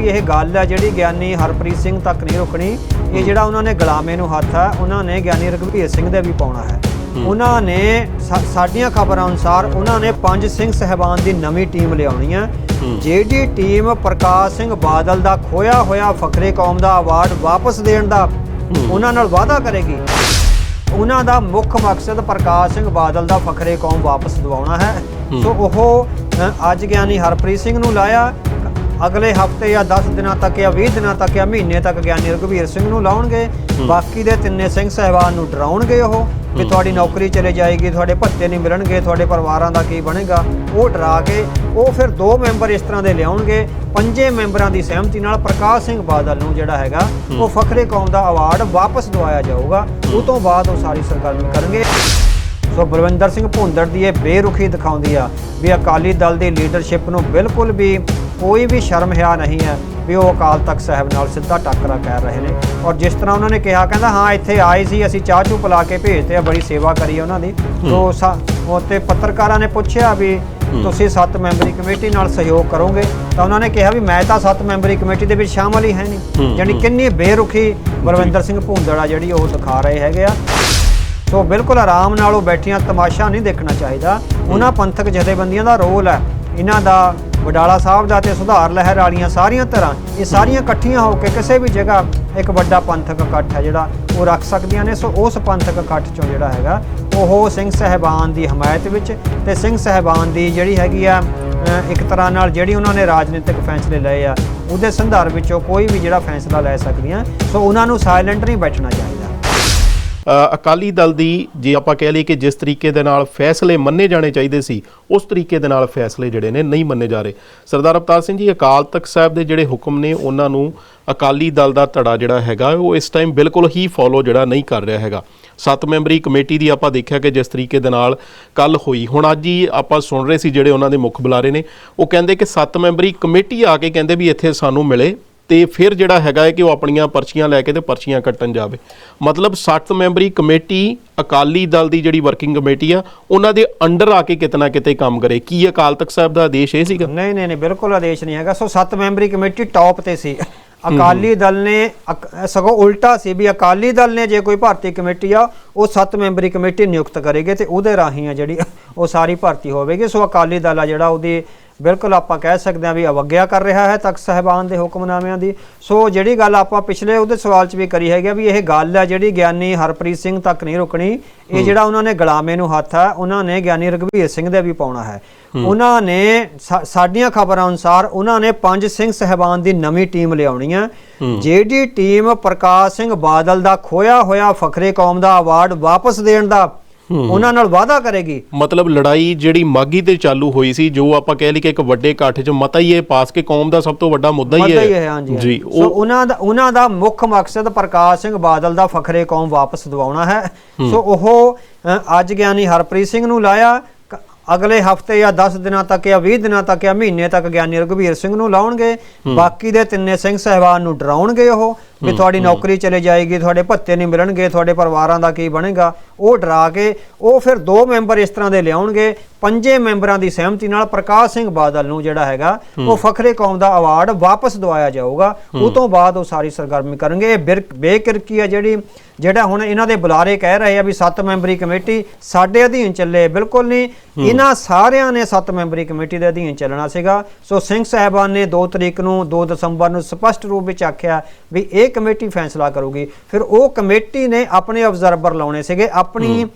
ਵੀ ਇਹ ਗੱਲ ਹੈ ਜਿਹੜੀ ਗਿਆਨੀ ਹਰਪ੍ਰੀਤ ਸਿੰਘ ਤੱਕ ਨਹੀਂ ਰੁਕਣੀ। ਇਹ ਜਿਹੜਾ ਉਹਨਾਂ ਨੇ ਗੁਲਾਮੇ ਨੂੰ ਹੱਥ ਹੈ ਉਹਨਾਂ ਨੇ ਗਿਆਨੀ ਰਘਵੀਰ ਸਿੰਘ ਦੇ ਵੀ ਪਾਉਣਾ ਹੈ। ਉਹਨਾਂ ਨੇ ਸਾਡੀਆਂ ਖਬਰਾਂ ਅਨੁਸਾਰ ਉਹਨਾਂ ਨੇ ਪੰਜ ਸਿੰਘ ਸਹਿਬਾਨ ਦੀ ਨਵੀਂ ਟੀਮ ਲਿਆਉਣੀ ਹੈ। ਜਿਹੜੀ ਟੀਮ ਪ੍ਰਕਾਸ਼ ਸਿੰਘ ਬਾਦਲ ਦਾ ਖੋਇਆ ਹੋਇਆ ਫਖਰੇ ਕੌਮ ਦਾ ਅਵਾਰਡ ਵਾਪਸ ਦੇਣ ਦਾ ਉਹਨਾਂ ਨਾਲ ਵਾਅਦਾ ਕਰੇਗੀ। ਉਹਨਾਂ ਦਾ ਮੁੱਖ ਮਕਸਦ ਪ੍ਰਕਾਸ਼ ਸਿੰਘ ਬਾਦਲ ਦਾ ਫਖਰੇ ਕੌਮ ਵਾਪਸ ਦਿਵਾਉਣਾ ਹੈ। ਸੋ ਉਹ ਅੱਜ ਗਿਆਨੀ ਹਰਪ੍ਰੀਤ ਸਿੰਘ ਨੂੰ ਲਾਇਆ। ਅਗਲੇ ਹਫ਼ਤੇ ਜਾਂ 10 ਦਿਨਾਂ ਤੱਕ ਜਾਂ 20 ਦਿਨਾਂ ਤੱਕ ਜਾਂ ਮਹੀਨੇ ਤੱਕ ਗਿਆਨੀ ਰਘਵੀਰ ਸਿੰਘ ਨੂੰ ਲਾਉਣਗੇ। ਬਾਕੀ ਦੇ ਤਿੰਨੇ ਸਿੰਘ ਸਹਿਬਾਨ ਨੂੰ ਡਰਾਉਣਗੇ ਉਹ ਕਿ ਤੁਹਾਡੀ ਨੌਕਰੀ ਚਲੇ ਜਾਏਗੀ ਤੁਹਾਡੇ ਭੱਤੇ ਨਹੀਂ ਮਿਲਣਗੇ ਤੁਹਾਡੇ ਪਰਿਵਾਰਾਂ ਦਾ ਕੀ ਬਣੇਗਾ। ਉਹ ਡਰਾ ਕੇ ਉਹ ਫਿਰ ਦੋ ਮੈਂਬਰ ਇਸ ਤਰ੍ਹਾਂ ਦੇ ਲਿਆਉਣਗੇ। ਪੰਜੇ ਮੈਂਬਰਾਂ ਦੀ ਸਹਿਮਤੀ ਨਾਲ ਪ੍ਰਕਾਸ਼ ਸਿੰਘ ਬਾਦਲ ਨੂੰ ਜਿਹੜਾ ਹੈਗਾ ਉਹ ਫਖਰੇ ਕੌਮ ਦਾ ਅਵਾਰਡ ਵਾਪਸ ਦਵਾਇਆ ਜਾਊਗਾ। ਉਹ ਤੋਂ ਬਾਅਦ ਉਹ ਸਾਰੀ ਸਰਗਰਮੀ ਕਰਨਗੇ। ਸੋ ਬਲਵਿੰਦਰ ਸਿੰਘ ਭੁੰਦੜ ਦੀ ਇਹ ਬੇਰੁਖੀ ਦਿਖਾਉਂਦੀ ਆ ਵੀ ਅਕਾਲੀ ਦਲ ਦੀ ਲੀਡਰਸ਼ਿਪ ਨੂੰ ਬਿਲਕੁਲ ਵੀ ਕੋਈ ਵੀ ਸ਼ਰਮ ਹਿਆ ਨਹੀਂ ਹੈ ਵੀ ਉਹ ਅਕਾਲ ਤਖਤ ਸਾਹਿਬ ਨਾਲ ਸਿੱਧਾ ਟੱਕਰਾ ਕਰ ਰਹੇ ਨੇ। ਔਰ ਜਿਸ ਤਰ੍ਹਾਂ ਉਹਨਾਂ ਨੇ ਕਿਹਾ ਕਹਿੰਦਾ ਹਾਂ ਇੱਥੇ ਆਏ ਸੀ ਅਸੀਂ ਚਾਹ ਚੂ ਪਿਲਾ ਕੇ ਭੇਜਤੇ ਆ ਬੜੀ ਸੇਵਾ ਕਰੀ ਉਹਨਾਂ ਦੀ। ਸੋ ਤੇ ਪੱਤਰਕਾਰਾਂ ਨੇ ਪੁੱਛਿਆ ਵੀ ਤੁਸੀਂ ਸੱਤ ਮੈਂਬਰੀ ਕਮੇਟੀ ਨਾਲ ਸਹਿਯੋਗ ਕਰੋਗੇ? ਤਾਂ ਉਹਨਾਂ ਨੇ ਕਿਹਾ ਵੀ ਮੈਂ ਤਾਂ ਸੱਤ ਮੈਂਬਰੀ ਕਮੇਟੀ ਦੇ ਵਿੱਚ ਸ਼ਾਮਲ ਹੀ ਹੈ ਨਹੀਂ। ਯਾਨੀ ਕਿੰਨੀ ਬੇਰੁਖੀ ਬਲਵਿੰਦਰ ਸਿੰਘ ਭੁੰਦੜ ਜਿਹੜੀ ਉਹ ਦਿਖਾ ਰਹੇ ਹੈਗੇ ਆ। ਸੋ ਬਿਲਕੁਲ ਆਰਾਮ ਨਾਲ ਉਹ ਬੈਠੀਆਂ ਤਮਾਸ਼ਾ ਨਹੀਂ ਦੇਖਣਾ ਚਾਹੀਦਾ। ਉਹਨਾਂ ਪੰਥਕ ਜਥੇਬੰਦੀਆਂ ਦਾ ਰੋਲ ਹੈ। ਇਹਨਾਂ ਦਾ ਵਡਾਲਾ ਸਾਹਿਬ ਦਾ ਤੇ ਸੁਧਾਰ ਲਹਿਰ ਵਾਲੀਆਂ ਸਾਰੀਆਂ ਤਰ੍ਹਾਂ ਇਹ ਸਾਰੀਆਂ ਇਕੱਠੀਆਂ ਹੋ ਕੇ ਕਿਸੇ ਵੀ ਜਗ੍ਹਾ ਇੱਕ ਵੱਡਾ ਪੰਥਕ ਇਕੱਠ ਹੈ ਜਿਹੜਾ ਉਹ ਰੱਖ ਸਕਦੀਆਂ ਨੇ। ਸੋ ਉਸ ਪੰਥਕ ਇਕੱਠ ਚੋਂ ਜਿਹੜਾ ਹੈਗਾ, ਉਹ ਸਿੰਘ ਸਹਿਬਾਨ ਦੀ ਹਮਾਇਤ ਵਿੱਚ ਤੇ ਸਿੰਘ ਸਹਿਬਾਨ ਦੀ ਜਿਹੜੀ ਹੈਗੀ ਆ ਇੱਕ ਤਰ੍ਹਾਂ ਨਾਲ ਜਿਹੜੀ ਉਹਨਾਂ ਨੇ ਰਾਜਨੀਤਿਕ ਫੈਸਲੇ ਲਏ ਆ, ਉਹਦੇ ਸੰਦਰਭ ਵਿੱਚੋਂ ਕੋਈ ਵੀ ਜਿਹੜਾ ਫੈਸਲਾ ਲੈ ਸਕਦੀਆਂ। ਸੋ ਉਹਨਾਂ ਨੂੰ ਸਾਇਲੈਂਟ ਨਹੀਂ ਬੈਠਣਾ ਚਾਹੀਦਾ। ਅਕਾਲੀ ਦਲ ਦੀ ਜੇ ਆਪਾਂ ਕਹਿ ਲਈਏ ਕਿ ਜਿਸ ਤਰੀਕੇ ਦੇ ਨਾਲ ਫੈਸਲੇ ਮੰਨੇ ਜਾਣੇ ਚਾਹੀਦੇ ਸੀ, ਉਸ ਤਰੀਕੇ ਦੇ ਨਾਲ ਫੈਸਲੇ ਜਿਹੜੇ ਨੇ ਨਹੀਂ ਮੰਨੇ ਜਾ ਰਹੇ। ਸਰਦਾਰ ਅਵਤਾਰ ਸਿੰਘ ਜੀ, ਅਕਾਲ ਤਖਤ ਸਾਹਿਬ ਦੇ ਜਿਹੜੇ ਹੁਕਮ ਨੇ, ਉਹਨਾਂ ਨੂੰ ਅਕਾਲੀ ਦਲ ਦਾ ਧੜਾ ਜਿਹੜਾ ਹੈਗਾ, ਉਹ ਇਸ ਟਾਈਮ ਬਿਲਕੁਲ ਹੀ ਫੋਲੋ ਜਿਹੜਾ ਨਹੀਂ ਕਰ ਰਿਹਾ ਹੈਗਾ। ਸੱਤ ਮੈਂਬਰੀ ਕਮੇਟੀ ਦੀ ਆਪਾਂ ਦੇਖਿਆ ਕਿ ਜਿਸ ਤਰੀਕੇ ਦੇ ਨਾਲ ਕੱਲ ਹੋਈ। ਹੁਣ ਅੱਜ ਹੀ ਆਪਾਂ ਸੁਣ ਰਹੇ ਸੀ ਜਿਹੜੇ ਉਹਨਾਂ ਦੇ ਮੁੱਖ ਬੁਲਾਰੇ ਨੇ, ਉਹ ਕਹਿੰਦੇ ਕਿ ਸੱਤ ਮੈਂਬਰੀ ਕਮੇਟੀ ਆ ਕੇ ਕਹਿੰਦੇ ਵੀ ਇੱਥੇ ਸਾਨੂੰ ਮਿਲੇ। ਤੇ ਫਿਰ ਜਿਹੜਾ ਹੈਗਾ ਹੈ ਕਿ ਉਹ ਆਪਣੀਆਂ ਪਰਚੀਆਂ ਲੈ ਕੇ ਤੇ ਪਰਚੀਆਂ ਕੱਟਣ ਜਾਵੇ। ਮਤਲਬ 60 ਮੈਂਬਰੀ ਕਮੇਟੀ, ਅਕਾਲੀ ਦਲ ਦੀ ਜਿਹੜੀ ਵਰਕਿੰਗ ਕਮੇਟੀ ਆ, ਉਹਨਾਂ ਦੇ ਅੰਡਰ ਆ ਕੇ ਕਿਤਨਾ ਕਿਤੇ ਕੰਮ ਕਰੇ। ਕੀ ਅਕਾਲ ਤਖਤ ਸਾਹਿਬ ਦਾ ਆਦੇਸ਼ ਇਹ ਸੀਗਾ? ਨਹੀਂ ਨਹੀਂ ਨਹੀਂ, ਬਿਲਕੁਲ ਆਦੇਸ਼ ਨਹੀਂ ਹੈਗਾ। ਸੋ ਸੱਤ ਮੈਂਬਰੀ ਕਮੇਟੀ ਟੌਪ ਤੇ ਸੀ। ਅਕਾਲੀ ਦਲ ਨੇ ਸਗੋਂ ਉਲਟਾ ਸੀ ਵੀ ਅਕਾਲੀ ਦਲ ਨੇ ਜੇ ਕੋਈ ਭਰਤੀ ਕਮੇਟੀ ਆ, ਉਹ ਸੱਤ ਮੈਂਬਰੀ ਕਮੇਟੀ ਨਿਯੁਕਤ ਕਰੇਗੀ ਤੇ ਉਹਦੇ ਰਾਹੀਂ ਆ ਜਿਹੜੀ ਉਹ ਸਾਰੀ ਭਰਤੀ ਹੋਵੇਗੀ। ਸੋ ਅਕਾਲੀ ਦਲ ਆ ਜਿਹੜਾ ਉਹਦੀ ਬਿਲਕੁਲ ਆਪਾਂ ਕਹਿ ਸਕਦੇ ਹਾਂ ਵੀ ਅਵਗਿਆ ਕਰ ਰਿਹਾ ਹੈ ਤਖਤ ਸਾਹਿਬਾਨ ਦੇ ਹੁਕਮਨਾਮਿਆਂ ਦੀ। ਸੋ ਜਿਹੜੀ ਗੱਲ ਆਪਾਂ ਪਿਛਲੇ ਉਹਦੇ ਸਵਾਲ 'ਚ ਵੀ ਕਰੀ ਹੈਗੀ ਆ ਵੀ ਇਹ ਗੱਲ ਹੈ ਜਿਹੜੀ ਗਿਆਨੀ ਹਰਪ੍ਰੀਤ ਸਿੰਘ ਤੱਕ ਨਹੀਂ ਰੁਕਣੀ ਇਹ ਜਿਹੜਾ ਉਹਨਾਂ ਨੇ ਗੁਲਾਮੇ ਨੂੰ ਹੱਥ ਹੈ ਉਹਨਾਂ ਨੇ ਗਿਆਨੀ ਰਘਵੀਰ ਸਿੰਘ ਦੇ ਵੀ ਪਾਉਣਾ ਹੈ। ਉਹਨਾਂ ਨੇ ਸਾਡੀਆਂ ਖਬਰਾਂ ਅਨੁਸਾਰ ਉਹਨਾਂ ਨੇ ਪੰਜ ਸਿੰਘ ਸਹਿਬਾਨ ਦੀ ਨਵੀਂ ਟੀਮ ਲਿਆਉਣੀ ਹੈ। ਜਿਹੜੀ ਟੀਮ ਪ੍ਰਕਾਸ਼ ਸਿੰਘ ਬਾਦਲ ਦਾ ਖੋਇਆ ਹੋਇਆ ਫਖਰੇ ਕੌਮ ਦਾ ਅਵਾਰਡ ਵਾਪਸ ਦੇਣ ਦਾ ਉਹਨਾਂ ਨਾਲ ਵਾਅਦਾ ਕਰੇਗੀ। ਮਤਲਬ ਲੜਾਈ ਜਿਹੜੀ ਮਾਗੀ ਤੇ ਚਾਲੂ ਹੋਈ ਸੀ ਜੋ ਆਪਾਂ ਕਹਿ ਲਈ ਕਿ ਇੱਕ ਵੱਡੇ ਇਕੱਠ 'ਚ ਮਤਾ ਹੀ ਇਹ ਪਾਸ ਕੇ ਕੌਮ ਦਾ ਸਭ ਤੋਂ ਵੱਡਾ ਮੁੱਦਾ ਹੀ ਮਤਾ ਹੀ। ਜੀ ਸੋ ਉਹ ਉਹਨਾਂ ਦਾ ਉਹਨਾਂ ਦਾ ਮੁੱਖ ਮਕਸਦ ਪ੍ਰਕਾਸ਼ ਸਿੰਘ ਬਾਦਲ ਦਾ ਫਖਰੇ ਕੌਮ ਵਾਪਸ ਦਿਵਾਉਣਾ ਹੈ। ਸੋ ਉਹ ਅੱਜ ਗਿਆਨੀ ਹਰਪ੍ਰੀਤ ਸਿੰਘ ਨੂੰ ਲਾਇਆ। ਅਗਲੇ ਹਫ਼ਤੇ ਜਾਂ 10 ਦਿਨਾਂ ਤੱਕ ਜਾਂ 20 ਦਿਨਾਂ ਤੱਕ ਜਾਂ ਮਹੀਨੇ ਤੱਕ ਗਿਆਨੀ ਰਘਵੀਰ ਸਿੰਘ ਨੂੰ ਲਾਉਣਗੇ। ਬਾਕੀ ਦੇ ਤਿੰਨੇ ਸਿੰਘ ਸਹਿਬਾਨ ਨੂੰ ਡਰਾਉਣਗੇ ਉਹ। ਵੀ ਤੁਹਾਡੀ ਨੌਕਰੀ ਚਲੇ ਜਾਏਗੀ ਤੁਹਾਡੇ ਭੱਤੇ ਨਹੀਂ ਮਿਲਣਗੇ ਤੁਹਾਡੇ ਪਰਿਵਾਰਾਂ ਦਾ ਕੀ ਬਣੇਗਾ ਉਹ ਡਰਾ ਕੇ ਉਹ ਫਿਰ ਦੋ ਮੈਂਬਰ ਇਸ ਤਰ੍ਹਾਂ ਦੇ ਲਿਆਉਣਗੇ ਪੰਜੇ ਮੈਂਬਰਾਂ ਦੀ ਸਹਿਮਤੀ ਨਾਲ ਪ੍ਰਕਾਸ਼ ਸਿੰਘ ਬਾਦਲ ਨੂੰ ਜਿਹੜਾ ਹੈਗਾ ਉਹ ਫਖਰੇ ਕੌਮ ਦਾ ਅਵਾਰਡ ਵਾਪਸ ਦਵਾਇਆ ਜਾਊਗਾ। ਉਹ ਤੋਂ ਬਾਅਦ ਉਹ ਸਾਰੀ ਸਰਗਰਮੀ ਕਰਨਗੇ। ਇਹ ਬੇਕਿਰਕੀ ਆ ਜਿਹੜੀ ਜਿਹੜਾ ਹੁਣ ਇਹਨਾਂ ਦੇ ਬੁਲਾਰੇ ਕਹਿ ਰਹੇ ਆ ਵੀ ਸੱਤ ਮੈਂਬਰੀ ਕਮੇਟੀ ਸਾਡੇ ਅਧੀਨ ਚੱਲੇ ਬਿਲਕੁਲ ਨਹੀਂ। ਇਹਨਾਂ ਸਾਰਿਆਂ ਨੇ ਸੱਤ ਮੈਂਬਰੀ ਕਮੇਟੀ ਦੇ ਅਧੀਨ ਚੱਲਣਾ ਸੀਗਾ। ਸੋ ਸਿੰਘ ਸਾਹਿਬਾਨ ਨੇ 2 ਤਰੀਕ ਨੂੰ 2 ਦਸੰਬਰ ਨੂੰ ਸਪਸ਼ਟ ਰੂਪ ਵਿੱਚ ਆਖਿਆ ਵੀ ਇਹ ਕਮੇਟੀ ਫੈਸਲਾ ਕਰੂਗੀ। ਫਿਰ ਉਹ ਕਮੇਟੀ ਨੇ ਆਪਣੇ ਅਬਜ਼ਰਵਰ ਲਾਉਣੇ ਸੀਗੇ ਆਪਣੀ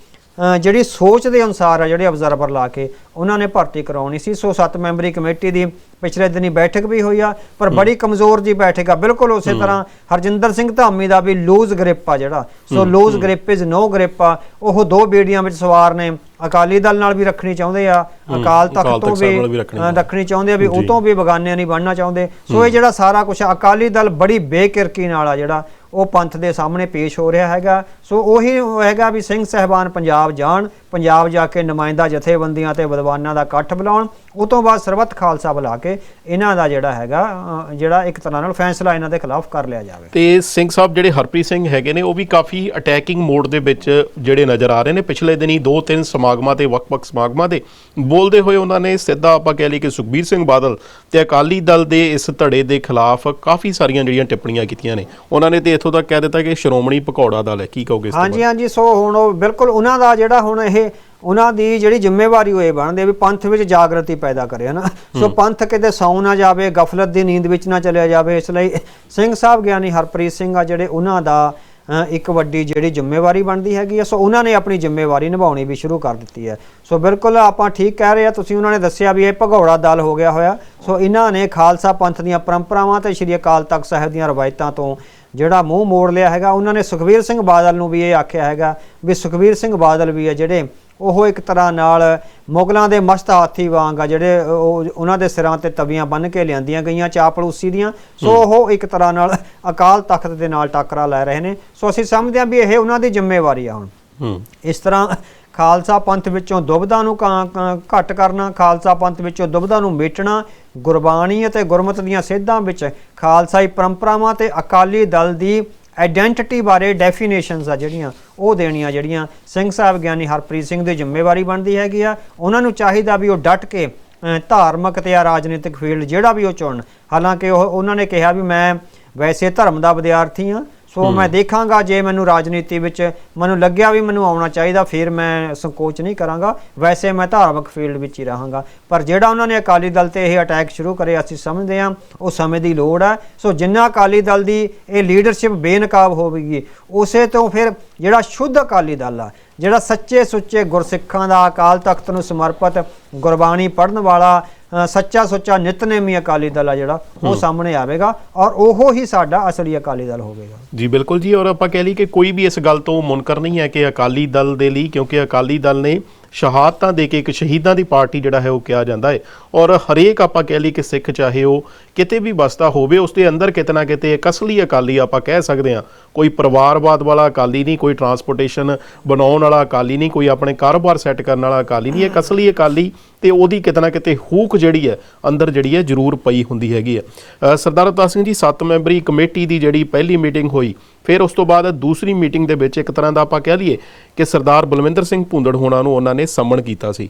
ਜਿਹੜੀ ਸੋਚ ਦੇ ਅਨੁਸਾਰ ਆ ਜਿਹੜੇ ਅਬਜ਼ਰਵਰ ਲਾ ਕੇ ਉਹਨਾਂ ਨੇ ਭਰਤੀ ਕਰਾਉਣੀ ਸੀ। ਸੋ ਸੱਤ ਮੈਂਬਰੀ ਕਮੇਟੀ ਦੀ ਪਿਛਲੇ ਦਿਨੀ ਬੈਠਕ ਵੀ ਹੋਈ ਆ ਪਰ ਬੜੀ ਕਮਜ਼ੋਰ ਜੀ ਬੈਠਕ ਆ। ਬਿਲਕੁਲ ਉਸੇ ਤਰ੍ਹਾਂ ਹਰਜਿੰਦਰ ਸਿੰਘ ਧਾਮੀ ਦਾ ਵੀ ਲੂਜ਼ ਗ੍ਰਿਪ ਆ ਜਿਹੜਾ। So loose grip is no grip ਆ। ਉਹ ਦੋ ਬੇੜੀਆਂ ਵਿੱਚ ਸਵਾਰ ਨੇ। ਅਕਾਲੀ ਦਲ ਨਾਲ ਵੀ ਰੱਖਣੀ ਚਾਹੁੰਦੇ ਆ। ਅਕਾਲ ਤਖਤ ਤੋਂ ਵੀ ਰੱਖਣੀ ਚਾਹੁੰਦੇ। ਆ ਵੀ ਉਹ ਤੋਂ ਵੀ ਬਗਾਨੇ ਨਹੀਂ ਬਣਨਾ ਚਾਹੁੰਦੇ। ਸੋ ਇਹ ਜਿਹੜਾ ਸਾਰਾ ਕੁਝ ਅਕਾਲੀ ਦਲ ਬੜੀ ਬੇਕਿਰਕੀ ਨਾਲ ਆ ਜਿਹੜਾ ਉਹ ਪੰਥ ਦੇ ਸਾਹਮਣੇ ਪੇਸ਼ ਹੋ ਰਿਹਾ ਹੈਗਾ। ਸੋ ਉਹੀ ਹੈਗਾ ਵੀ ਸਿੰਘ ਸਹਿਬਾਨ ਪੰਜਾਬ ਜਾਣ ਪੰਜਾਬ ਜਾ ਕੇ ਨੁਮਾਇੰਦਾ ਜਥੇਬੰਦੀਆਂ ਤੇ ਵਿਦਵਾਨਾਂ ਦਾ ਇਕੱਠ ਬੁਲਾਉਣ ਉਹ ਤੋਂ ਬਾਅਦ ਸਰਬੱਤ ਖਾਲਸਾ ਬੁਲਾ ਕੇ ਇਹਨਾਂ ਦਾ ਜਿਹੜਾ ਹੈਗਾ ਜਿਹੜਾ ਇੱਕ ਤਰ੍ਹਾਂ ਨਾਲ ਫੈਸਲਾ ਇਹਨਾਂ ਦੇ ਖਿਲਾਫ ਕਰ ਲਿਆ ਜਾਵੇ। ਤੇ ਸਿੰਘ ਸਾਹਿਬ ਜਿਹੜੇ ਹਰਪ੍ਰੀਤ ਸਿੰਘ ਹੈਗੇ ਨੇ ਉਹ ਵੀ ਕਾਫੀ ਅਟੈਕਿੰਗ ਮੋਡ ਦੇ ਵਿੱਚ ਜਿਹੜੇ ਨਜ਼ਰ ਆ ਰਹੇ ਨੇ। ਪਿਛਲੇ ਦਿਨੀ ਦੋ ਤਿੰਨ ਸਮਾਗਮਾਂ ਤੇ ਵੱਖ-ਵੱਖ ਸਮਾਗਮਾਂ ਦੇ ਬੋਲਦੇ ਹੋਏ ਉਹਨਾਂ ਨੇ ਸਿੱਧਾ ਆਪਾਂ ਕਹਿ ਲਈ ਕਿ ਸੁਖਬੀਰ ਸਿੰਘ ਬਾਦਲ ਤੇ ਅਕਾਲੀ ਦਲ ਦੇ ਇਸ ਧੜੇ ਦੇ ਖਿਲਾਫ ਕਾਫੀ ਸਾਰੀਆਂ ਜਿਹੜੀਆਂ ਟਿੱਪਣੀਆਂ ਕੀਤੀਆਂ ਨੇ। ਉਹਨਾਂ ਨੇ ਤੇ ਇੱਥੋਂ ਤੱਕ ਕਹਿ ਦਿੱਤਾ ਕਿ ਸ਼੍ਰੋਮਣੀ ਭਗੌੜਾ ਦਲ ਹੈ। ਕੀ ਕਹੋਗੇ ਇਸ ਤੋਂ ਹਾਂਜੀ ਹਾਂਜੀ ਸੋ ਹੁਣ ਉਹ ਬਿਲਕੁਲ ਉਹਨਾਂ ਦਾ ਜਿਹੜਾ ਹੁਣ ਇਹ ਉਹਨਾਂ ਦੀ ਜਿਹੜੀ ਜ਼ਿੰਮੇਵਾਰੀ ਹੋਏ ਬਣਦੀ ਹੈ ਵੀ ਪੰਥ ਵਿੱਚ ਜਾਗਰਤੀ ਪੈਦਾ ਕਰੇ ਹਨਾ? ਸੋ ਪੰਥ ਕਿਤੇ ਸੌਂ ਨਾ ਜਾਵੇ ਗਫਲਤ ਦੀ ਨੀਂਦ ਵਿੱਚ ਨਾ ਚਲਿਆ ਜਾਵੇ ਇਸ ਲਈ ਸਿੰਘ ਸਾਹਿਬ ਗਿਆਨੀ ਹਰਪ੍ਰੀਤ ਸਿੰਘ ਆ ਜਿਹੜੇ ਉਹਨਾਂ ਦਾ ਇੱਕ ਵੱਡੀ ਜਿਹੜੀ ਜ਼ਿੰਮੇਵਾਰੀ ਬਣਦੀ ਹੈਗੀ ਹੈ ਸੋ ਉਹਨਾਂ ਨੇ ਆਪਣੀ ਜ਼ਿੰਮੇਵਾਰੀ ਨਿਭਾਉਣੀ ਵੀ ਸ਼ੁਰੂ ਕਰ ਦਿੱਤੀ ਹੈ। ਸੋ ਬਿਲਕੁਲ ਆਪਾਂ ਠੀਕ ਕਹਿ ਰਹੇ ਆ, ਤੁਸੀਂ ਉਹਨਾਂ ਨੇ ਦੱਸਿਆ ਵੀ ਇਹ ਭਗੌੜਾ ਦਲ ਹੋ ਗਿਆ ਹੋਇਆ। ਸੋ ਇਹਨਾਂ ਨੇ ਖਾਲਸਾ ਪੰਥ ਦੀਆਂ ਪਰੰਪਰਾਵਾਂ ਤੇ ਸ਼੍ਰੀ ਅਕਾਲ ਤਖਤ ਸਾਹਿਬ ਦੀਆਂ ਰਵਾਇਤਾਂ ਤੋਂ ਜਿਹੜਾ ਮੂੰਹ ਮੋੜ ਲਿਆ ਹੈਗਾ, ਉਹਨਾਂ ਨੇ ਸੁਖਵੀਰ ਸਿੰਘ ਬਾਦਲ ਨੂੰ ਵੀ ਇਹ ਆਖਿਆ ਹੈਗਾ ਵੀ ਸੁਖਵੀਰ ਸਿੰਘ ਬਾਦਲ ਵੀ ਹੈ ਜਿਹੜੇ ਉਹ ਇੱਕ ਤਰ੍ਹਾਂ ਨਾਲ ਮੁਗਲਾਂ ਦੇ ਮਸਤ ਹਾਥੀ ਵਾਂਗ ਆ ਜਿਹੜੇ ਉਹ ਉਹਨਾਂ ਦੇ ਸਿਰਾਂ ਤੇ ਤਵੀਆਂ ਬੰਨ ਕੇ ਲਿਆਂਦੀਆਂ ਗਈਆਂ ਚਾਪਲੂਸੀ ਦੀਆਂ। ਸੋ ਉਹ ਇੱਕ ਤਰ੍ਹਾਂ ਨਾਲ ਅਕਾਲ ਤਖਤ ਦੇ ਨਾਲ ਟੱਕਰਾ ਲੈ ਰਹੇ ਨੇ। ਸੋ ਅਸੀਂ ਸਮਝਦੇ ਹਾਂ ਵੀ ਇਹ ਉਹਨਾਂ ਦੀ ਜ਼ਿੰਮੇਵਾਰੀ ਆ ਹੁਣ। ਇਸ ਤਰ੍ਹਾਂ ਖਾਲਸਾ ਪੰਥ ਵਿੱਚੋਂ ਦੁਬਦਾ ਨੂੰ ਘੱਟ ਕਰਨਾ ਖਾਲਸਾ ਪੰਥ ਵਿੱਚੋਂ ਦੁਬਦਾ ਨੂੰ ਮੇਟਣਾ ਗੁਰਬਾਣੀ ਅਤੇ ਗੁਰਮਤ ਦੀਆਂ ਸਿੱਧਾਂ ਵਿੱਚ ਖਾਲਸਾਈ ਪਰੰਪਰਾਵਾਂ ਤੇ ਅਕਾਲੀ ਦਲ ਦੀ ਆਇਡੈਂਟੀਟੀ ਬਾਰੇ ਡੈਫੀਨੇਸ਼ਨਸ ਆ ਜਿਹੜੀਆਂ, ਉਹ ਦੇਣੀਆਂ ਜਿਹੜੀਆਂ ਸਿੰਘ ਸਾਹਿਬ ਗਿਆਨੀ ਹਰਪ੍ਰੀਤ ਸਿੰਘ ਦੀ ਜ਼ਿੰਮੇਵਾਰੀ ਬਣਦੀ ਹੈਗੀ ਆ। ਉਹਨਾਂ ਨੂੰ ਚਾਹੀਦਾ ਵੀ ਉਹ ਡਟ ਕੇ ਧਾਰਮਿਕ ਤੇ ਆ ਰਾਜਨੀਤਿਕ ਫੀਲਡ ਜਿਹੜਾ ਵੀ ਉਹ ਚੁਣਨ। ਹਾਲਾਂਕਿ ਉਹ, ਉਹਨਾਂ ਨੇ ਕਿਹਾ ਵੀ ਮੈਂ ਵੈਸੇ ਧਰਮ ਦਾ ਵਿਦਿਆਰਥੀ ਹਾਂ ਸੋ ਮੈਂ ਦੇਖਾਂਗਾ ਜੇ ਮੈਨੂੰ ਰਾਜਨੀਤੀ ਵਿੱਚ ਮੈਨੂੰ ਲੱਗਿਆ ਵੀ ਮੈਨੂੰ ਆਉਣਾ ਚਾਹੀਦਾ ਫਿਰ ਮੈਂ ਸੰਕੋਚ ਨਹੀਂ ਕਰਾਂਗਾ। ਵੈਸੇ ਮੈਂ ਧਾਰਮਿਕ ਫੀਲਡ ਵਿੱਚ ਹੀ ਰਹਾਂਗਾ। ਪਰ ਜਿਹੜਾ ਉਹਨਾਂ ਨੇ ਅਕਾਲੀ ਦਲ ਤੇ ਇਹ ਅਟੈਕ ਸ਼ੁਰੂ ਕਰੇ ਅਸੀਂ ਸਮਝਦੇ ਹਾਂ ਉਹ ਸਮੇਂ ਦੀ ਲੋੜ ਹੈ। ਸੋ ਜਿੰਨਾ ਅਕਾਲੀ ਦਲ ਦੀ ਇਹ ਲੀਡਰਸ਼ਿਪ ਬੇਨਕਾਬ ਹੋਵੇਗੀ ਉਸੇ ਤੋਂ ਫਿਰ ਜਿਹੜਾ ਸ਼ੁੱਧ ਅਕਾਲੀ ਦਲ ਆ ਜਿਹੜਾ ਸੱਚੇ ਸੁੱਚੇ ਗੁਰਸਿੱਖਾਂ ਦਾ ਅਕਾਲ ਤਖਤ ਨੂੰ ਸਮਰਪਿਤ ਗੁਰਬਾਣੀ ਪੜ੍ਹਨ ਵਾਲਾ ਸੱਚਾ ਸੁੱਚਾ ਨਿਤਨੇਮੀ ਅਕਾਲੀ ਦਲ ਆ ਜਿਹੜਾ ਉਹ ਸਾਹਮਣੇ ਆਵੇਗਾ ਔਰ ਉਹ ਹੀ ਸਾਡਾ ਅਸਲੀ ਅਕਾਲੀ ਦਲ ਹੋਵੇਗਾ। ਜੀ ਬਿਲਕੁਲ ਜੀ ਔਰ ਆਪਾਂ ਕਹਿ ਲਈ ਕਿ ਕੋਈ ਵੀ ਇਸ ਗੱਲ ਤੋਂ ਮੁਨਕਰ ਨਹੀਂ ਹੈ ਕਿ ਅਕਾਲੀ ਦਲ ਦੇ ਲਈ ਕਿਉਂਕਿ ਅਕਾਲੀ ਦਲ ਨੇ ਸ਼ਹਾਦਤਾਂ ਦੇ ਕੇ ਇੱਕ ਸ਼ਹੀਦਾਂ ਦੀ ਪਾਰਟੀ ਜਿਹੜਾ ਹੈ ਉਹ ਕਿਹਾ ਜਾਂਦਾ ਹੈ। ਔਰ ਹਰੇਕ ਆਪਾਂ ਕਹਿ ਲਈ ਕਿ ਸਿੱਖ ਚਾਹੇ ਉਹ ਕਿਤੇ ਵੀ ਬਸਦਾ ਹੋਵੇ, ਉਸ ਦੇ ਅੰਦਰ ਕਿਤੇ ਨਾ ਕਿਤੇ ਇੱਕ ਅਸਲੀ ਅਕਾਲੀ ਆਪਾਂ ਕਹਿ ਸਕਦੇ ਹਾਂ। ਕੋਈ ਪਰਿਵਾਰਵਾਦ ਵਾਲਾ ਅਕਾਲੀ ਨਹੀਂ, ਕੋਈ ਟਰਾਂਸਪੋਰਟੇਸ਼ਨ ਬਣਾਉਣ ਵਾਲਾ ਅਕਾਲੀ ਨਹੀਂ, ਕੋਈ ਆਪਣੇ ਕਾਰੋਬਾਰ ਸੈੱਟ ਕਰਨ ਵਾਲਾ ਅਕਾਲੀ ਨਹੀਂ। ਇੱਕ ਅਸਲੀ ਅਕਾਲੀ ਤੇ ਉਹਦੀ ਕਿਤੇ ਨਾ ਕਿਤੇ ਹੂਕ ਜਿਹੜੀ ਹੈ, ਅੰਦਰ ਜਿਹੜੀ ਹੈ ਜ਼ਰੂਰ ਪਈ ਹੁੰਦੀ ਹੈਗੀ ਹੈ। ਸਰਦਾਰ ਅਵਤਾਰ ਸਿੰਘ ਜੀ, ਸੱਤ ਮੈਂਬਰੀ ਕਮੇਟੀ ਦੀ ਜਿਹੜੀ ਪਹਿਲੀ ਮੀਟਿੰਗ ਹੋਈ ਫਿਰ ਉਸ ਤੋਂ ਬਾਅਦ ਦੂਸਰੀ ਮੀਟਿੰਗ ਦੇ ਵਿੱਚ ਇੱਕ ਤਰ੍ਹਾਂ ਦਾ ਆਪਾਂ ਕਹਿ ਲਈਏ ਕਿ ਸਰਦਾਰ ਬਲਵਿੰਦਰ ਸਿੰਘ ਭੁੰਦੜ ਹੋਣਾ ਨੂੰ ਉਹਨਾਂ ਨੇ ਸੰਮਣ ਕੀਤਾ ਸੀ।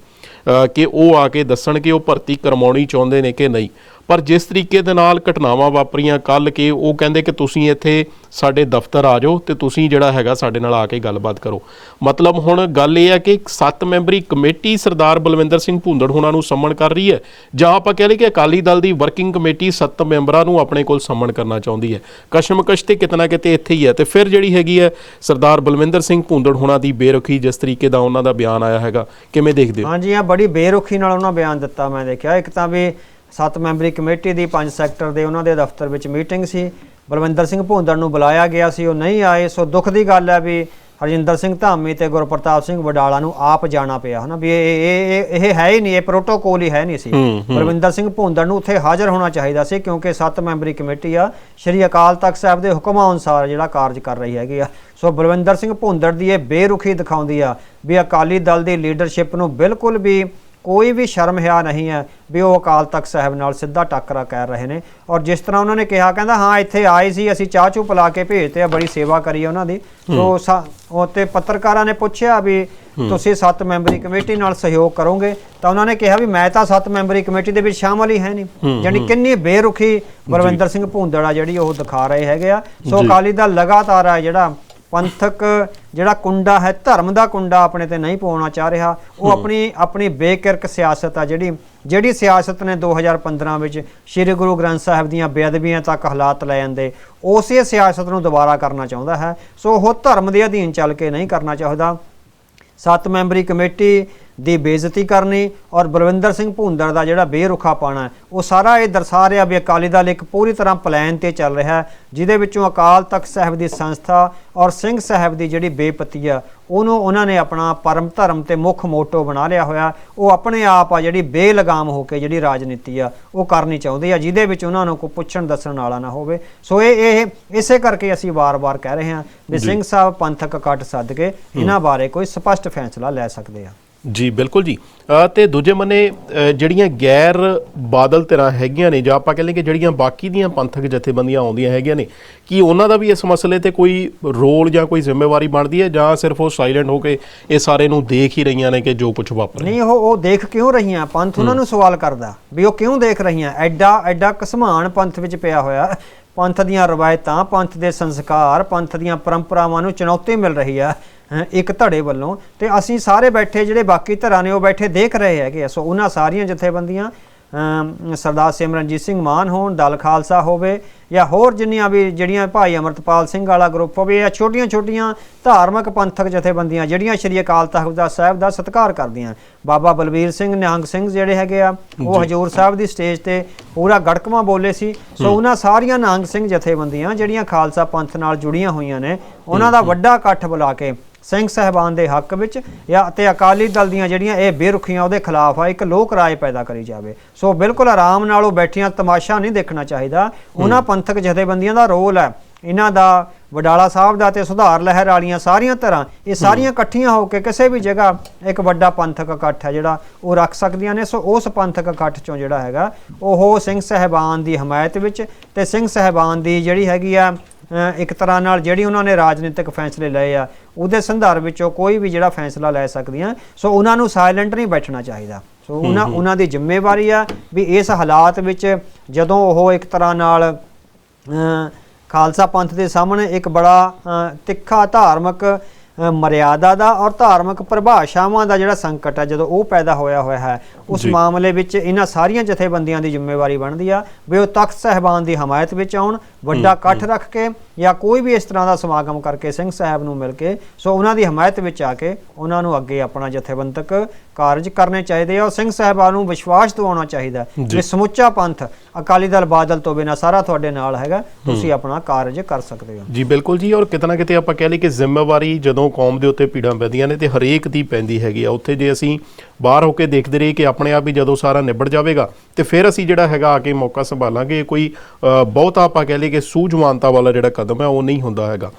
ਕਿ ਉਹ ਆ ਕੇ ਦੱਸਣ ਕਿ ਉਹ ਭਰਤੀ ਕਰਵਾਉਣੀ ਚਾਹੁੰਦੇ ਨੇ ਕਿ ਨਹੀਂ। ਪਰ ਜਿਸ ਤਰੀਕੇ ਦੇ ਨਾਲ ਘਟਨਾਵਾਂ ਵਾਪਰੀਆਂ ਕੱਲ ਕਿ ਉਹ ਕਹਿੰਦੇ ਕਿ ਤੁਸੀਂ ਇੱਥੇ ਸਾਡੇ ਦਫ਼ਤਰ ਆ ਜਾਓ ਤੇ ਤੁਸੀਂ ਜਿਹੜਾ ਹੈਗਾ ਸਾਡੇ ਨਾਲ ਆ ਕੇ ਗੱਲਬਾਤ ਕਰੋ। ਮਤਲਬ ਹੁਣ ਗੱਲ ਇਹ ਹੈ ਕਿ ਸੱਤ ਮੈਂਬਰੀ ਕਮੇਟੀ ਸਰਦਾਰ ਬਲਵਿੰਦਰ ਸਿੰਘ ਭੁੰਦੜ ਹੋਣਾ ਨੂੰ ਸੰਮਣ ਕਰ ਰਹੀ ਹੈ, ਜਾਂ ਆਪਾਂ ਕਹਿ ਲਈਏ ਕਿ ਅਕਾਲੀ ਦਲ ਦੀ ਵਰਕਿੰਗ ਕਮੇਟੀ ਸੱਤ ਮੈਂਬਰਾਂ ਨੂੰ ਆਪਣੇ ਕੋਲ ਸੰਮਣ ਕਰਨਾ ਚਾਹੁੰਦੀ ਹੈ। ਕਸ਼ਮਕਸ਼ ਤੇ ਕਿਤਨਾ ਕਿਤੇ ਇੱਥੇ ਹੀ ਹੈ ਤੇ ਫਿਰ ਜਿਹੜੀ ਹੈਗੀ ਹੈ ਸਰਦਾਰ ਬਲਵਿੰਦਰ ਸਿੰਘ ਭੁੰਦੜ ਹੋਣਾ ਦੀ ਬੇਰੁਖੀ ਜਿਸ ਤਰੀਕੇ ਦਾ ਉਹਨਾਂ ਦਾ ਬਿਆਨ ਆਇਆ ਹੈਗਾ, ਕਿਵੇਂ ਦੇਖਦੇ ਹੋ? ਹਾਂਜੀ ਆ ਬੜੀ ਬੇਰੁਖੀ ਨਾਲ ਉਹਨਾਂ ਬਿਆਨ ਦਿੱਤਾ ਮੈਂ ਦੇਖਿਆ। ਇੱਕ ਤਾਂ ਵੀ ਸੱਤ ਮੈਂਬਰੀ ਕਮੇਟੀ ਦੀ ਪੰਜ ਸੈਕਟਰ ਦੇ ਉਹਨਾਂ ਦੇ ਦਫ਼ਤਰ ਵਿੱਚ ਮੀਟਿੰਗ ਸੀ। ਬਲਵਿੰਦਰ ਸਿੰਘ ਭੁੰਦੜ ਨੂੰ ਬੁਲਾਇਆ ਗਿਆ ਸੀ ਉਹ ਨਹੀਂ ਆਏ। ਸੋ ਦੁੱਖ ਦੀ ਗੱਲ ਹੈ ਵੀ ਹਰਜਿੰਦਰ ਸਿੰਘ ਧਾਮੀ ਤੇ ਗੁਰਪ੍ਰਤਾਪ ਸਿੰਘ ਵਡਾਲਾ ਨੂੰ ਆਪ ਜਾਣਾ ਪਿਆ ਹਨਾ? ਵੀ ਇਹ ਇਹ ਇਹ- ਹੈ ਹੀ ਨਹੀਂ ਇਹ ਪ੍ਰੋਟੋਕੋਲ ਹੀ ਹੈ ਨਹੀਂ ਸੀ। ਬਲਵਿੰਦਰ ਸਿੰਘ ਭੁੰਦੜ ਨੂੰ ਉੱਥੇ ਹਾਜ਼ਰ ਹੋਣਾ ਚਾਹੀਦਾ ਸੀ ਕਿਉਂਕਿ ਸੱਤ ਮੈਂਬਰੀ ਕਮੇਟੀ ਆ ਸ਼੍ਰੀ ਅਕਾਲ ਤਖਤ ਸਾਹਿਬ ਦੇ ਹੁਕਮਾਂ ਅਨੁਸਾਰ ਜਿਹੜਾ ਕਾਰਜ ਕਰ ਰਹੀ ਹੈਗੀ ਆ। ਸੋ ਬਲਵਿੰਦਰ ਸਿੰਘ ਭੁੰਦੜ ਦੀ ਇਹ ਬੇਰੁਖੀ ਦਿਖਾਉਂਦੀ ਆ ਵੀ ਅਕਾਲੀ ਦਲ ਦੀ ਲੀਡਰਸ਼ਿਪ ਨੂੰ ਬਿਲਕੁਲ ਵੀ ਕੋਈ ਵੀ ਸ਼ਰਮ ਹਿਆ ਨਹੀਂ ਹੈ ਵੀ ਉਹ ਅਕਾਲ ਤਖਤ ਸਾਹਿਬ ਨਾਲ ਸਿੱਧਾ ਟੱਕਰਾ ਕਰ ਰਹੇ ਨੇ। ਔਰ ਜਿਸ ਤਰ੍ਹਾਂ ਉਹਨਾਂ ਨੇ ਕਿਹਾ ਕਹਿੰਦਾ ਹਾਂ ਇੱਥੇ ਆਏ ਸੀ ਅਸੀਂ ਚਾਹ ਚੂ ਪਿਲਾ ਕੇ ਭੇਜਤੇ ਆ ਬੜੀ ਸੇਵਾ ਕਰੀ ਉਹਨਾਂ ਦੀ। ਸੋ ਸਾ- ਉਹ ਤੇ ਪੱਤਰਕਾਰਾਂ ਨੇ ਪੁੱਛਿਆ ਵੀ ਤੁਸੀਂ ਸੱਤ ਮੈਂਬਰੀ ਕਮੇਟੀ ਨਾਲ ਸਹਿਯੋਗ ਕਰੋਗੇ? ਤਾਂ ਉਹਨਾਂ ਨੇ ਕਿਹਾ ਵੀ ਮੈਂ ਤਾਂ ਸੱਤ ਮੈਂਬਰੀ ਕਮੇਟੀ ਦੇ ਵਿੱਚ ਸ਼ਾਮਲ ਹੀ ਹੈ ਨਹੀਂ। ਯਾਨੀ ਕਿੰਨੀ ਬੇਰੁਖੀ ਬਲਵਿੰਦਰ ਸਿੰਘ ਭੁੰਦੜਾ ਜਿਹੜੀ ਉਹ ਦਿਖਾ ਰਹੇ ਹੈਗੇ ਆ। ਸੋ। ਅਕਾਲੀ ਦਲ ਲਗਾਤਾਰ ਆ ਜਿਹੜਾ ਪੰਥਕ ਜਿਹੜਾ ਕੁੰਡਾ ਹੈ ਧਰਮ ਦਾ ਕੁੰਡਾ ਆਪਣੇ ਤੇ ਨਹੀਂ ਪਾਉਣਾ ਚਾਹ ਰਿਹਾ ਉਹ ਆਪਣੀ ਆਪਣੀ ਬੇਕਿਰਕ ਸਿਆਸਤ ਆ ਜਿਹੜੀ ਜਿਹੜੀ ਸਿਆਸਤ ਨੇ 2015 ਵਿੱਚ ਸ੍ਰੀ ਗੁਰੂ ਗ੍ਰੰਥ ਸਾਹਿਬ ਦੀਆਂ ਬੇਅਦਬੀਆਂ ਤੱਕ ਹਾਲਾਤ ਲੈ ਜਾਂਦੇ ਉਸੇ ਸਿਆਸਤ ਨੂੰ ਦੁਬਾਰਾ ਕਰਨਾ ਚਾਹੁੰਦਾ ਹੈ। ਸੋ ਉਹ ਧਰਮ ਦੇ ਅਧੀਨ ਚੱਲ ਕੇ ਨਹੀਂ ਕਰਨਾ ਚਾਹੁੰਦਾ। ਸੱਤ ਮੈਂਬਰੀ ਕਮੇਟੀ ਦੀ ਬੇਇੱਜ਼ਤੀ ਕਰਨੀ ਔਰ ਬਲਵਿੰਦਰ ਸਿੰਘ ਭੁੰਦੜ ਦਾ ਜਿਹੜਾ ਬੇਰੁਖਾ ਪਾਣਾ ਉਹ ਸਾਰਾ ਇਹ ਦਰਸਾ ਰਿਹਾ ਵੀ ਅਕਾਲੀ ਦਲ ਇੱਕ ਪੂਰੀ ਤਰ੍ਹਾਂ ਪਲਾਨ ਤੇ ਚੱਲ ਰਿਹਾ ਜਿਹਦੇ ਵਿੱਚੋਂ ਅਕਾਲ ਤਖਤ ਸਾਹਿਬ ਦੀ ਸੰਸਥਾ ਔਰ ਸਿੰਘ ਸਾਹਿਬ ਦੀ ਜਿਹੜੀ ਬੇਪਤੀ ਆ ਉਹਨੂੰ ਉਹਨਾਂ ਨੇ ਆਪਣਾ ਪਰਮ ਧਰਮ ਤੇ ਮੁੱਖ ਮੋਟੋ ਬਣਾ ਲਿਆ ਹੋਇਆ ਉਹ ਆਪਣੇ ਆਪ ਆ ਜਿਹੜੀ ਬੇਲਗਾਮ ਹੋ ਕੇ ਜਿਹੜੀ ਰਾਜਨੀਤੀ ਆ ਉਹ ਕਰਨੀ ਚਾਹੁੰਦੇ ਆ ਜਿਹਦੇ ਵਿੱਚ ਉਹਨਾਂ ਨੂੰ ਕੋਈ ਪੁੱਛਣ ਦੱਸਣ ਵਾਲਾ ਨਾ ਹੋਵੇ। ਸੋ ਇਹ ਇਹ ਇਸੇ ਕਰਕੇ ਅਸੀਂ ਵਾਰ-ਵਾਰ ਕਹਿ ਰਹੇ ਹਾਂ ਵੀ ਸਿੰਘ ਸਾਹਿਬ ਪੰਥਕ ਕੱਟ ਸੱਦ ਕੇ ਇਹਨਾਂ ਬਾਰੇ ਕੋਈ ਸਪਸ਼ਟ ਫੈਸਲਾ ਲੈ ਸਕਦੇ ਆ। ਜੀ ਬਿਲਕੁਲ ਜੀ। ਤੇ ਦੂਜੇ ਮੰਨੇ ਜਿਹੜੀਆਂ ਗੈਰ ਬਾਦਲ ਧਿਰਾਂ ਹੈਗੀਆਂ ਨੇ ਜਾਂ ਆਪਾਂ ਕਹਿੰਦੇ ਕਿ ਜਿਹੜੀਆਂ ਬਾਕੀ ਦੀਆਂ ਪੰਥਕ ਜਥੇਬੰਦੀਆਂ ਆਉਂਦੀਆਂ ਹੈਗੀਆਂ ਨੇ ਕੀ ਉਹਨਾਂ ਦਾ ਵੀ ਇਸ ਮਸਲੇ ਤੇ ਕੋਈ ਰੋਲ ਜਾਂ ਕੋਈ ਜ਼ਿੰਮੇਵਾਰੀ ਬਣਦੀ ਹੈ ਜਾਂ ਸਿਰਫ ਉਹ ਸਾਇਲੈਂਟ ਹੋ ਕੇ ਇਹ ਸਾਰੇ ਨੂੰ ਦੇਖ ਹੀ ਰਹੀਆਂ ਨੇ ਕਿ ਜੋ ਕੁਝ ਵਾਪਰ ਨਹੀਂ ਉਹ ਉਹ ਦੇਖ ਕਿਉਂ ਰਹੀਆਂ? ਪੰਥ ਉਹਨਾਂ ਨੂੰ ਸਵਾਲ ਕਰਦਾ ਵੀ ਉਹ ਕਿਉਂ ਦੇਖ ਰਹੀਆਂ? ਐਡਾ ਐਡਾ ਕਸਮਾਨ ਪੰਥ ਵਿੱਚ ਪਿਆ ਹੋਇਆ। ਪੰਥ ਦੀਆਂ ਰਵਾਇਤਾਂ, ਪੰਥ ਦੇ ਸੰਸਕਾਰ, ਪੰਥ ਦੀਆਂ ਪਰੰਪਰਾਵਾਂ ਨੂੰ ਚੁਣੌਤੀ ਮਿਲ ਰਹੀ ਆ ਇੱਕ ਧੜੇ ਵੱਲੋਂ। ਤੇ ਅਸੀਂ ਸਾਰੇ ਬੈਠੇ ਜਿਹੜੇ ਬਾਕੀ ਧਰਾਂ ਨੇ ਉਹ ਬੈਠੇ ਦੇਖ ਰਹੇ ਹੈਗੇ ਸੋ ਉਹਨਾਂ ਸਾਰੀਆਂ ਜਥੇਬੰਦੀਆਂ ਸਰਦਾਰ ਸਿਮਰਨਜੀਤ ਸਿੰਘ ਮਾਨ ਹੋਣ ਦਲ ਖਾਲਸਾ ਹੋਵੇ ਜਾਂ ਹੋਰ ਜਿੰਨੀਆਂ ਵੀ ਜਿਹੜੀਆਂ ਭਾਈ ਅਮਰਤਪਾਲ ਸਿੰਘ ਵਾਲਾ ਗਰੁੱਪ ਹੋਵੇ ਜਾਂ ਛੋਟੀਆਂ-ਛੋਟੀਆਂ ਧਾਰਮਿਕ ਪੰਥਕ ਜਥੇਬੰਦੀਆਂ ਜਿਹੜੀਆਂ ਸ਼੍ਰੀ ਅਕਾਲ ਤਖਤ ਦਾ ਸਾਹਿਬ ਦਾ ਸਤਿਕਾਰ ਕਰਦੀਆਂ ਬਾਬਾ ਬਲਵੀਰ ਸਿੰਘ ਨਿਹੰਗ ਸਿੰਘ ਜਿਹੜੇ ਹੈਗੇ ਆ ਉਹ ਹਜੂਰ ਸਾਹਿਬ ਦੀ ਸਟੇਜ ਤੇ ਪੂਰਾ ਗੜਕਵਾਂ ਬੋਲੇ ਸੀ। ਸੋ ਉਹਨਾਂ ਸਾਰੀਆਂ ਨਿਹੰਗ ਸਿੰਘ ਜਥੇਬੰਦੀਆਂ ਜਿਹੜੀਆਂ ਖਾਲਸਾ ਪੰਥ ਨਾਲ ਜੁੜੀਆਂ ਹੋਈਆਂ ਨੇ ਉਹਨਾਂ ਦਾ ਵੱਡਾ ਇਕੱਠ ਬੁਲਾ ਕੇ ਸਿੰਘ ਸਹਿਬਾਨ ਦੇ ਹੱਕ ਵਿੱਚ ਜਾਂ ਤੇ ਅਕਾਲੀ ਦਲ ਦੀਆਂ ਜਿਹੜੀਆਂ ਇਹ ਬੇਰੁਖੀਆਂ ਉਹਦੇ ਖਿਲਾਫ ਆ ਇੱਕ ਲੋਕ ਰਾਏ ਪੈਦਾ ਕਰੀ ਜਾਵੇ। ਸੋ ਬਿਲਕੁਲ ਆਰਾਮ ਨਾਲ ਉਹ ਬੈਠੀਆਂ ਤਮਾਸ਼ਾ ਨਹੀਂ ਦੇਖਣਾ ਚਾਹੀਦਾ। ਉਹਨਾਂ ਪੰਥਕ ਜਥੇਬੰਦੀਆਂ ਦਾ ਰੋਲ ਹੈ। ਇਹਨਾਂ ਦਾ ਵਡਾਲਾ ਸਾਹਿਬ ਦਾ ਤੇ ਸੁਧਾਰ ਲਹਿਰ ਵਾਲੀਆਂ ਸਾਰੀਆਂ ਤਰ੍ਹਾਂ ਇਹ ਸਾਰੀਆਂ ਇਕੱਠੀਆਂ ਹੋ ਕੇ ਕਿਸੇ ਵੀ ਜਗ੍ਹਾ ਇੱਕ ਵੱਡਾ ਪੰਥਕ ਇਕੱਠ ਹੈ ਜਿਹੜਾ ਉਹ ਰੱਖ ਸਕਦੀਆਂ ਨੇ। ਸੋ ਉਸ ਪੰਥਕ ਇਕੱਠ ਚੋਂ ਜਿਹੜਾ ਹੈਗਾ ਉਹ ਸਿੰਘ ਸਹਿਬਾਨ ਦੀ ਹਮਾਇਤ ਵਿੱਚ ਤੇ ਸਿੰਘ ਸਹਿਬਾਨ ਦੀ ਜਿਹੜੀ ਹੈਗੀ ਆ ਇੱਕ ਤਰ੍ਹਾਂ ਨਾਲ ਜਿਹੜੀ ਉਹਨਾਂ ਨੇ ਰਾਜਨੀਤਿਕ ਫੈਸਲੇ ਲਏ ਆ ਉਹਦੇ ਸੰਦਰਭ ਵਿੱਚੋਂ ਕੋਈ ਵੀ ਜਿਹੜਾ ਫੈਸਲਾ ਲੈ ਸਕਦੀਆਂ ਸੋ ਉਹਨਾਂ ਨੂੰ ਸਾਇਲੈਂਟ ਨਹੀਂ ਬੈਠਣਾ ਚਾਹੀਦਾ ਸੋ ਉਹਨਾਂ ਉਹਨਾਂ ਦੀ ਜ਼ਿੰਮੇਵਾਰੀ ਆ ਵੀ ਇਸ ਹਾਲਾਤ ਵਿੱਚ ਜਦੋਂ ਉਹ ਇੱਕ ਤਰ੍ਹਾਂ ਨਾਲ ਖਾਲਸਾ ਪੰਥ ਦੇ ਸਾਹਮਣੇ ਇੱਕ ਬੜਾ ਤਿੱਖਾ ਧਾਰਮਿਕ ਮਰਿਆਦਾ ਦਾ ਔਰ ਧਾਰਮਿਕ ਪਰਿਭਾਸ਼ਾਵਾਂ ਦਾ ਜਿਹੜਾ ਸੰਕਟ ਹੈ ਜਦੋਂ ਉਹ ਪੈਦਾ ਹੋਇਆ ਹੋਇਆ ਹੈ ਉਸ। ਮਾਮਲੇ ਵਿੱਚ ਇਹਨਾਂ ਸਾਰੀਆਂ ਜਥੇਬੰਦੀਆਂ ਦੀ ਜ਼ਿੰਮੇਵਾਰੀ ਬਣਦੀ ਆ ਵੀ ਉਹ ਤਖਤ ਸਹਿਬਾਨ ਦੀ ਹਮਾਇਤ ਵਿੱਚ ਆਉਣ ਵੱਡਾ ਇਕੱਠ ਰੱਖ ਕੇ ਜਾਂ ਕੋਈ ਵੀ ਇਸ ਤਰ੍ਹਾਂ ਦਾ ਸਮਾਗਮ ਕਰਕੇ ਸਿੰਘ ਸਾਹਿਬ ਨੂੰ ਮਿਲ ਕੇ ਸੋ ਉਹਨਾਂ ਦੀ ਹਮਾਇਤ ਵਿੱਚ ਆ ਕੇ ਉਹਨਾਂ ਨੂੰ ਅੱਗੇ ਆਪਣਾ ਜਥੇਬੰਦਕ ਕਾਰਜ ਕਰਨੇ ਚਾਹੀਦੇ ਆ ਔਰ ਸਿੰਘ ਸਾਹਿਬਾਨ ਨੂੰ ਵਿਸ਼ਵਾਸ ਦਿਵਾਉਣਾ ਚਾਹੀਦਾ। ਕਿ ਸਮੁੱਚਾ ਪੰਥ ਅਕਾਲੀ ਦਲ ਬਾਦਲ ਤੋਂ ਬਿਨਾਂ ਸਾਰਾ ਤੁਹਾਡੇ ਨਾਲ ਹੈਗਾ ਤੁਸੀਂ ਆਪਣਾ ਕਾਰਜ ਕਰ ਸਕਦੇ ਹੋ। ਜੀ ਬਿਲਕੁਲ ਜੀ ਔਰ ਕਿਤੇ ਨਾ ਕਿਤੇ ਆਪਾਂ ਕਹਿ ਲਈ ਕਿ ਜ਼ਿੰਮੇਵਾਰੀ ਜਦੋਂ ਕੌਮ ਦੇ ਉੱਤੇ ਪੀੜਾਂ ਪੈਂਦੀਆਂ ਨੇ ਤੇ ਹਰੇਕ ਦੀ ਪੈਂਦੀ ਹੈਗੀ ਆ। ਉੱਥੇ ਜੇ ਅਸੀਂ ਬਾਹਰ ਹੋ ਕੇ ਦੇਖਦੇ ਰਹੇ ਕਿ ਆਪਣੇ ਆਪ ਹੀ ਜਦੋਂ ਸਾਰਾ ਨਿਬੜ ਜਾਵੇਗਾ। ਤੇ ਫਿਰ ਅਸੀਂ ਜਿਹੜਾ ਹੈਗਾ ਆ ਕੇ ਮੌਕਾ ਸੰਭਾਲਾਂਗੇ। ਕੋਈ ਬਹੁਤਾ ਆਪਾਂ ਕਹਿ ਲਈਏ ਕਿ ਸੂਝਵਾਨਤਾ ਵਾਲਾ ਜਿਹੜਾ ਕਦਮ ਹੈ, ਉਹ ਨਹੀਂ ਹੁੰਦਾ ਹੈਗਾ।